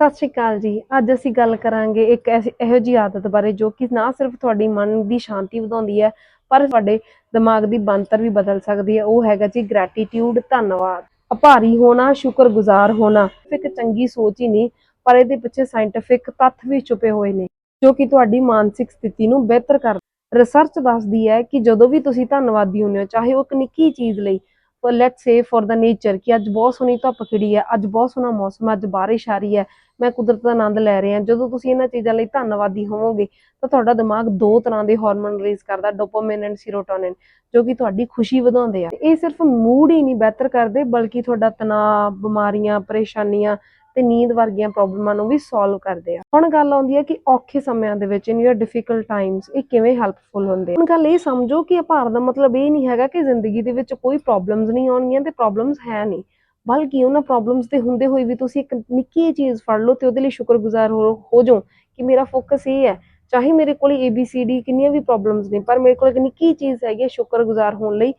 ਸਤਿ ਸ਼੍ਰੀ ਅਕਾਲ ਜੀ। ਅੱਜ ਅਸੀਂ ਗੱਲ ਕਰਾਂਗੇ ਇੱਕ ਐਸੀ ਇਹੋ ਜਿਹੀ ਆਦਤ ਬਾਰੇ ਜੋ ਕਿ ਨਾ ਸਿਰਫ ਤੁਹਾਡੀ ਮਨ ਦੀ ਸ਼ਾਂਤੀ ਵਧਾਉਂਦੀ ਹੈ, ਪਰ ਤੁਹਾਡੇ ਦਿਮਾਗ ਦੀ ਬਣਤਰ ਵੀ ਬਦਲ ਸਕਦੀ ਹੈ। ਉਹ ਹੈਗਾ ਜੀ ਗ੍ਰੈਟੀਟਿਊਡ ਧੰਨਵਾਦ। ਆਭਾਰੀ ਹੋਣਾ, ਸ਼ੁਕਰਗੁਜ਼ਾਰ ਹੋਣਾ। ਇੱਕ ਚੰਗੀ ਸੋਚ ਹੀ ਨਹੀਂ, ਪਰ ਇਹਦੇ ਪਿੱਛੇ ਸਾਇੰਟਿਫਿਕ ਤੱਥ ਵੀ ਛੁਪੇ ਹੋਏ ਨੇ, ਜੋ ਕਿ ਤੁਹਾਡੀ ਮਾਨਸਿਕ ਸਥਿਤੀ ਨੂੰ ਬਿਹਤਰ ਕਰ ਰਿਸਰਚ ਦੱਸਦੀ ਹੈ ਕਿ ਜਦੋਂ ਵੀ ਤੁਸੀਂ ਧੰਨਵਾਦੀ ਹੁੰਦੇ ਹੋ, ਚਾਹੇ ਉਹ ਇੱਕ ਨਿੱਕੀ ਚੀਜ਼ ਲਈ ਪਰ let's say for the nature ਕਿ ਅੱਜ ਬਹੁਤ ਸੋਹਣੀ ਧੁੱਪ ਖਿੜੀ ਹੈ, ਅੱਜ ਬਹੁਤ ਸੋਹਣਾ ਮੌਸਮ ਅੱਜ ਬਾਰਿਸ਼ ਆ ਰਹੀ ਹੈ, ਮੈਂ ਕੁਦਰਤ ਦਾ ਆਨੰਦ ਲੈ ਰਿਹਾ ਜਦੋਂ ਤੁਸੀਂ ਇਹਨਾਂ ਚੀਜ਼ਾਂ ਲਈ ਧੰਨਵਾਦੀ ਹੋਵੋਗੇ, ਤਾਂ ਤੁਹਾਡਾ ਦਿਮਾਗ ਦੋ ਤਰ੍ਹਾਂ ਦੇ ਹਾਰਮੋਨ ਰਿਲੀਜ਼ ਕਰਦਾ ਡੋਪਾਮਾਈਨ ਐਂਡ ਸੀਰੋਟੋਨਿਨ ਜੋ ਕਿ ਤੁਹਾਡੀ ਖੁਸ਼ੀ ਵਧਾਉਂਦੇ ਆ। ਇਹ ਸਿਰਫ ਮੂਡ ਹੀ ਨਹੀਂ ਬਿਹਤਰ ਕਰਦੇ, ਬਲਕਿ ਤੁਹਾਡਾ ਤਣਾਅ, ਬਿਮਾਰੀਆਂ, ਪਰੇਸ਼ਾਨੀਆਂ ਤੇ ਨੀਂਦ ਵਰਗੀਆਂ ਪ੍ਰੋਬਲਮਾਂ ਨੂੰ ਵੀ ਸੋਲਵ ਕਰਦੇ ਆ। ਹੁਣ ਗੱਲ ਆਉਂਦੀ ਹੈ ਕਿ ਔਖੇ ਸਮਿਆਂ ਦੇ ਵਿੱਚ ਇਨ ਯੂਰ ਡਿਫਿਕਲਟ ਟਾਈਮਸ ਇਹ ਕਿਵੇਂ ਹੈਲਪਫੁਲ ਹੁੰਦੇ ਹੁਣ ਗੱਲ ਇਹ ਸਮਝੋ ਕਿ ਭਾਰ ਦਾ ਮਤਲਬ ਇਹ ਨਹੀਂ ਹੈਗਾ ਕਿ ਜ਼ਿੰਦਗੀ ਦੇ ਵਿੱਚ ਕੋਈ ਪ੍ਰੋਬਲਮਸ ਨਹੀਂ ਆਉਣਗੀਆਂ ਤੇ ਪ੍ਰੋਬਲਮਸ ਹੈ ਨਹੀਂ। ਬਲਕਿ ਉਹਨਾਂ ਪ੍ਰੋਬਲਮਸ ਦੇ ਹੁੰਦੇ ਹੋਏ ਵੀ ਤੁਸੀਂ ਇੱਕ ਨਿੱਕੀ ਜਿਹੀ ਚੀਜ਼ ਫੜ ਲਓ ਤੇ ਉਹਦੇ ਲਈ ਸ਼ੁਕਰਗੁਜ਼ਾਰ ਹੋ ਹੋ ਜਾਓ ਕਿ ਮੇਰਾ ਫੋਕਸ ਇਹ ਹੈ। ਚਾਹੇ ਮੇਰੇ ਕੋਲ ABCD ਕਿੰਨੀਆਂ ਵੀ ਪ੍ਰੋਬਲਮਸ ਨੇ, ਪਰ ਮੇਰੇ ਕੋਲ ਇੱਕ ਨਿੱਕੀ ਚੀਜ਼ ਹੈਗੀ ਹੈ ਸ਼ੁਕਰਗੁਜ਼ਾਰ ਹੋਣ ਲਈ।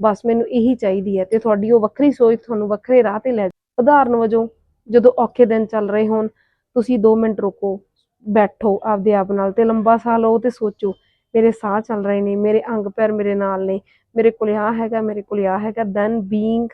ਬਸ ਮੈਨੂੰ ਇਹੀ ਚਾਹੀਦੀ ਹੈ ਤੇ ਤੁਹਾਡੀ ਉਹ ਵੱਖਰੀ ਸੋਚ ਤੁਹਾਨੂੰ ਵੱਖਰੇ ਰਾਹ ਤੇ ਲੈ ਜਾਊ। ਉਦਾਹਰਨ ਵਜੋਂ ਜਦੋਂ ਔਖੇ ਦਿਨ ਚੱਲ ਰਹੇ ਹੋਣ, ਤੁਸੀਂ 2 ਮਿੰਟ ਰੁਕੋ, ਬੈਠੋ ਆਪਦੇ ਆਪ ਨਾਲ ਤੇ ਲੰਬਾ ਸਾਹ ਲਓ ਤੇ ਸੋਚੋ, ਮੇਰੇ ਸਾਹ ਚੱਲ ਰਹੇ ਨੇ, ਮੇਰੇ ਅੰਗ ਪੈਰ ਮੇਰੇ ਨਾਲ ਨੇ, ਮੇਰੇ ਕੋਲ ਆ ਹੈਗਾ, ਮੇਰੇ ਕੋਲ ਆ ਹੈਗਾ then being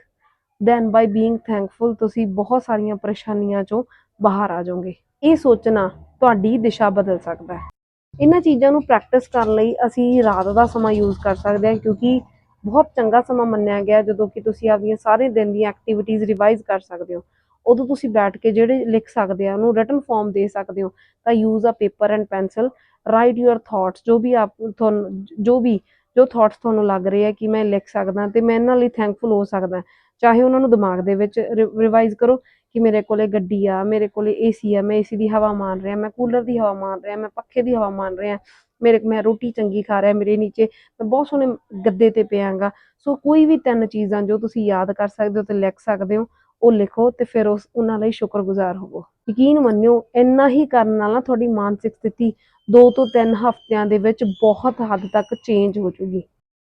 then by being thankful ਤੁਸੀਂ ਬਹੁਤ ਸਾਰੀਆਂ ਪਰੇਸ਼ਾਨੀਆਂ ਚੋਂ ਬਾਹਰ ਆ ਜਾਓਗੇ। ਇਹ ਸੋਚਣਾ ਤੁਹਾਡੀ ਦਿਸ਼ਾ ਬਦਲ ਸਕਦਾ ਹੈ। ਇਹਨਾਂ ਚੀਜ਼ਾਂ ਨੂੰ ਪ੍ਰੈਕਟਿਸ ਕਰਨ ਲਈ ਅਸੀਂ ਰਾਤ ਦਾ ਸਮਾਂ ਯੂਜ਼ ਕਰ ਸਕਦੇ ਹਾਂ ਕਿਉਂਕਿ ਬਹੁਤ ਚੰਗਾ ਸਮਾਂ ਮੰਨਿਆ ਗਿਆ ਜਦੋਂ ਕਿ ਤੁਸੀਂ ਆਪਣੀਆਂ ਸਾਰੇ ਦਿਨ ਦੀਆਂ ਐਕਟੀਵਿਟੀਜ਼ ਰਿਵਾਈਜ਼ ਕਰ ਸਕਦੇ ਹੋ। ਉਦੋਂ ਤੁਸੀਂ ਬੈਠ ਕੇ ਜਿਹੜੇ ਲਿਖ ਸਕਦੇ ਆ, ਉਹਨੂੰ ਰਿਟਨ ਫਾਰਮ ਦੇ ਸਕਦੇ ਹੋ, ਤਾਂ use a paper and pencil write your thoughts ਜੋ ਵੀ ਆਪ ਤੁਹਾਨੂੰ, ਜੋ ਵੀ, ਜੋ ਥਾਟਸ ਤੁਹਾਨੂੰ ਲੱਗ ਰਹੇ ਆ ਕਿ ਮੈਂ ਲਿਖ ਸਕਦਾ ਤੇ ਮੈਂ ਇਹਨਾਂ ਲਈ ਥੈਂਕਫੁਲ ਹੋ ਸਕਦਾ, ਚਾਹੇ ਉਹਨਾਂ ਨੂੰ ਦਿਮਾਗ ਦੇ ਵਿੱਚ ਰਿਵਾਈਜ਼ ਕਰੋ ਕਿ ਮੇਰੇ ਕੋਲੇ ਗੱਡੀ ਆ, ਮੇਰੇ ਕੋਲੇ ਏਸੀ ਆ, ਮੈਂ ਏਸੀ ਦੀ ਹਵਾ ਮਾਣ ਰਿਹਾ, ਮੈਂ ਕੂਲਰ ਦੀ ਹਵਾ ਮਾਣ ਰਿਹਾ, ਮੈਂ ਪੱਖੇ ਦੀ ਹਵਾ ਮਾਣ ਰਿਹਾ, ਮੇਰੇ, ਮੈਂ ਰੋਟੀ ਚੰਗੀ ਖਾ ਰਿਹਾ, ਮੇਰੇ ਨੀਚੇ ਮੈਂ ਬਹੁਤ ਸੋਹਣੇ ਗੱਦੇ ਤੇ ਪਿਆਂਗਾ ਸੋ ਕੋਈ ਵੀ ਤਿੰਨ ਚੀਜ਼ਾਂ ਜੋ ਤੁਸੀਂ ਯਾਦ ਕਰ ਸਕਦੇ ਹੋ ਤੇ ਲਿਖ ਸਕਦੇ ਹੋ ਉਹ ਲਿਖੋ ਤੇ ਫਿਰ ਉਸ ਉਹਨਾਂ ਲਈ ਸ਼ੁਕਰਗੁਜ਼ਾਰ ਹੋਵੋ। ਯਕੀਨ ਮੰਨਿਓ, ਇੰਨਾ ਹੀ ਕਰਨ ਨਾਲ ਨਾ ਤੁਹਾਡੀ ਮਾਨਸਿਕ ਸਥਿਤੀ 2 ਤੋਂ 3 ਹਫ਼ਤਿਆਂ ਦੇ ਵਿੱਚ ਬਹੁਤ ਹੱਦ ਤੱਕ ਚੇਂਜ ਹੋ ਜੂਗੀ।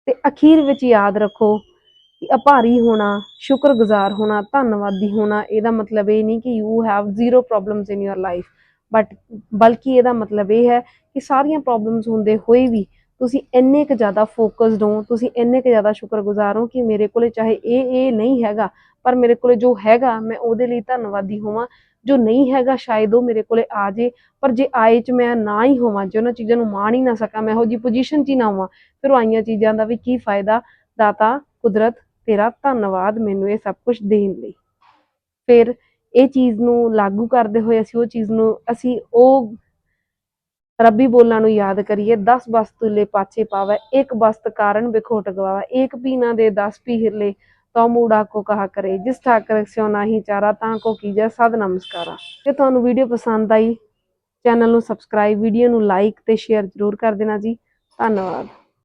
ਤੇ ਅਖੀਰ ਵਿੱਚ ਯਾਦ ਰੱਖੋ ਕਿ ਆਭਾਰੀ ਹੋਣਾ, ਸ਼ੁਕਰਗੁਜ਼ਾਰ ਹੋਣਾ, ਧੰਨਵਾਦੀ ਹੋਣਾ, ਇਹਦਾ ਮਤਲਬ ਇਹ ਨਹੀਂ ਕਿ you have zero problems in your life but ਬਲਕਿ ਇਹਦਾ ਮਤਲਬ ਇਹ ਹੈ ਕਿ ਸਾਰੀਆਂ ਪ੍ਰੋਬਲਮਸ ਹੁੰਦੇ ਹੋਏ ਵੀ ਤੁਸੀਂ ਇੰਨੇ ਕੁ ਜ਼ਿਆਦਾ ਫੋਕਸਡ ਹੋ, ਤੁਸੀਂ ਇੰਨੇ ਕੁ ਜ਼ਿਆਦਾ ਸ਼ੁਕਰਗੁਜ਼ਾਰ ਹੋ ਕਿ ਮੇਰੇ ਕੋਲੇ ਚਾਹੇ ਇਹ ਇਹ ਨਹੀਂ ਹੈਗਾ, ਪਰ ਮੇਰੇ ਕੋਲੇ ਜੋ ਹੈਗਾ, ਮੈਂ ਉਹਦੇ ਲਈ ਧੰਨਵਾਦੀ ਹੋਵਾਂ। ਜੋ ਨਹੀਂ ਹੈਗਾ, ਸ਼ਾਇਦ ਉਹ ਮੇਰੇ ਕੋਲੇ ਆ ਜੇ, ਪਰ ਜੇ ਆਏ ਚ ਮੈਂ ਨਾ ਹੀ ਹੋਵਾਂ, ਜੇ ਉਹਨਾਂ ਚੀਜ਼ਾਂ ਨੂੰ ਮਾਣ ਹੀ ਨਾ ਸਕਾਂ, ਮੈਂ ਇਹੋ ਜੀ ਪੋਜੀਸ਼ਨ 'ਚ ਹੀ ਨਾ ਹੋਵਾਂ, ਫਿਰ ਉਹ ਆਈਆਂ ਚੀਜ਼ਾਂ ਦਾ ਵੀ ਕੀ ਫਾਇਦਾ? ਦਾਤਾ, ਕੁਦਰਤ, ਤੇਰਾ ਧੰਨਵਾਦ ਮੈਨੂੰ ਇਹ ਸਭ ਕੁਝ ਦੇਣ ਲਈ। ਫਿਰ ਇਹ ਚੀਜ਼ ਨੂੰ ਲਾਗੂ ਕਰਦੇ ਹੋਏ ਅਸੀਂ ਉਹ ਚੀਜ਼ ਨੂੰ, ਅਸੀਂ ਉਹ ਰੱਬੀ ਬੋਲਾਂ ਨੂੰ ਯਾਦ ਕਰੀਏ 10 ਬਸਤੁਲੇ ਪਾਛੇ ਪਾਵੇ, ਇੱਕ ਬਸਤ ਕਾਰਨ ਬਿਖੋਟ ਗਵਾਵਾ, ਇੱਕ ਪੀਨਾ ਦੇ 10 ਪੀ ਹਿਰਲੇ ਤੋ ਮੂੜਾ ਕੋ ਕਹਾ ਕਰੇ, ਜਿਸ ਠਾਕਰ ਸਿਓ ਨਾਹੀ ਚਾਰਾ, ਤਾਂ ਕੋ ਕੀਜੈ ਸਦ ਨਮਸਕਾਰਾ। ਜੇ ਤੁਹਾਨੂੰ ਵੀਡੀਓ ਪਸੰਦ ਆਈ, ਚੈਨਲ ਨੂੰ ਸਬਸਕ੍ਰਾਈਬ, ਵੀਡੀਓ ਨੂੰ ਲਾਈਕ ਤੇ ਸ਼ੇਅਰ ਜ਼ਰੂਰ ਕਰ ਦੇਣਾ ਜੀ। ਧੰਨਵਾਦ।